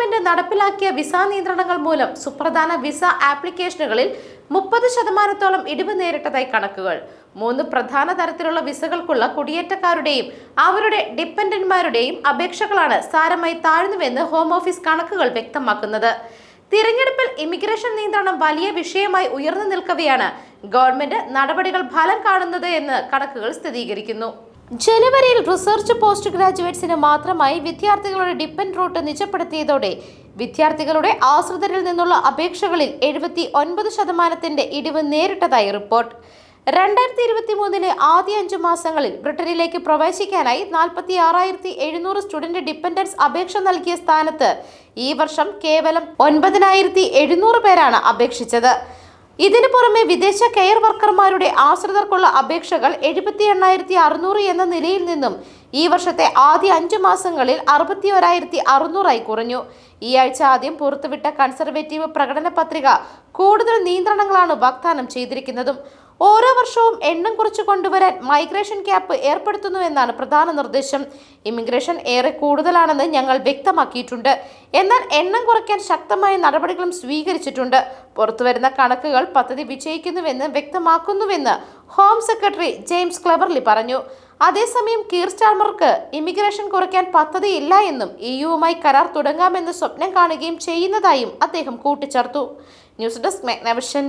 Government നടപ്പിലാക്കിയ visa നിയന്ത്രണങ്ങൾ മൂലം സുപ്രധാന വിസ ആപ്ലിക്കേഷനുകളിൽ മുപ്പത് ശതമാനത്തോളം ഇടിവ് നേരിട്ടതായി കണക്കുകൾ. മൂന്ന് പ്രധാന തരത്തിലുള്ള വിസകൾക്കുള്ള കുടിയേറ്റക്കാരുടെയും അവരുടെ ഡിപ്പെൻഡന്റ്മാരുടെയും അപേക്ഷകളാണ് സാരമായി താഴ്ന്നുവെന്ന് ഹോം ഓഫീസ് കണക്കുകൾ വ്യക്തമാക്കുന്നത്. തിരഞ്ഞെടുപ്പിൽ ഇമിഗ്രേഷൻ നിയന്ത്രണം വലിയ വിഷയമായി ഉയർന്നു നിൽക്കവെയാണ് ഗവൺമെന്റ് നടപടികൾ ഫലം കാണുന്നത് എന്ന് കണക്കുകൾ സ്ഥിരീകരിക്കുന്നു. ജനുവരിയിൽ റിസർച്ച് പോസ്റ്റ് ഗ്രാജുവേറ്റ്സിന് മാത്രമായി വിദ്യാർത്ഥികളുടെ ഡിപ്പെൻഡ് റൂട്ട് നിജപ്പെടുത്തിയതോടെ വിദ്യാർത്ഥികളുടെ ആശ്രിതരിൽ നിന്നുള്ള അപേക്ഷകളിൽ എഴുപത്തി ഒൻപത് ശതമാനത്തിന്റെ ഇടിവ് നേരിട്ടതായി റിപ്പോർട്ട്. രണ്ടായിരത്തി ഇരുപത്തി മൂന്നിലെ ആദ്യ അഞ്ചു മാസങ്ങളിൽ ബ്രിട്ടനിലേക്ക് പ്രവേശിക്കാനായി നാൽപ്പത്തി ആറായിരത്തി എഴുന്നൂറ് സ്റ്റുഡന്റ് ഡിപ്പെൻഡൻസ് അപേക്ഷ നൽകിയ സ്ഥാനത്ത് ഈ വർഷം കേവലം ഒൻപതിനായിരത്തി എഴുന്നൂറ് പേരാണ് അപേക്ഷിച്ചത്. ഇതിനു പുറമെ വിദേശ കെയർ വർക്കർമാരുടെ ആശ്രിതർക്കുള്ള അപേക്ഷകൾ എഴുപത്തി എണ്ണായിരത്തി അറുന്നൂറ് എന്ന നിലയിൽ നിന്നും ഈ വർഷത്തെ ആദ്യ അഞ്ചു മാസങ്ങളിൽ അറുപത്തി ഒരായിരത്തി അറുന്നൂറായി കുറഞ്ഞു. ഈ ആഴ്ച ആദ്യം പുറത്തുവിട്ട കൺസർവേറ്റീവ് പ്രകടന പത്രിക കൂടുതൽ നിയന്ത്രണങ്ങളാണ് വാഗ്ദാനം ചെയ്തിരിക്കുന്നതും. ഓരോ വർഷവും എണ്ണം കുറച്ചു കൊണ്ടുവരാൻ മൈഗ്രേഷൻ ക്യാപ്പ് ഏർപ്പെടുത്തുന്നുവെന്നാണ് പ്രധാന നിർദ്ദേശം. ഇമിഗ്രേഷൻ ഏറെ കൂടുതലാണെന്ന് ഞങ്ങൾ വ്യക്തമാക്കിയിട്ടുണ്ട്. എന്നാൽ എണ്ണം കുറയ്ക്കാൻ ശക്തമായ നടപടികളും സ്വീകരിച്ചിട്ടുണ്ട്. പുറത്തുവരുന്ന കണക്കുകൾ പദ്ധതി വിജയിക്കുന്നുവെന്ന് വ്യക്തമാക്കുന്നുവെന്ന് ഹോം സെക്രട്ടറി ജെയിംസ് ക്ലബർലി പറഞ്ഞു. അതേസമയം കീർ സ്റ്റാർമർക്ക് ഇമിഗ്രേഷൻ കുറയ്ക്കാൻ പദ്ധതിയില്ല എന്നും ഇ യുവുമായി കരാർ തുടങ്ങാമെന്ന് സ്വപ്നം കാണുകയും ചെയ്യുന്നതായും അദ്ദേഹം കൂട്ടിച്ചേർത്തു. News desk Magnavision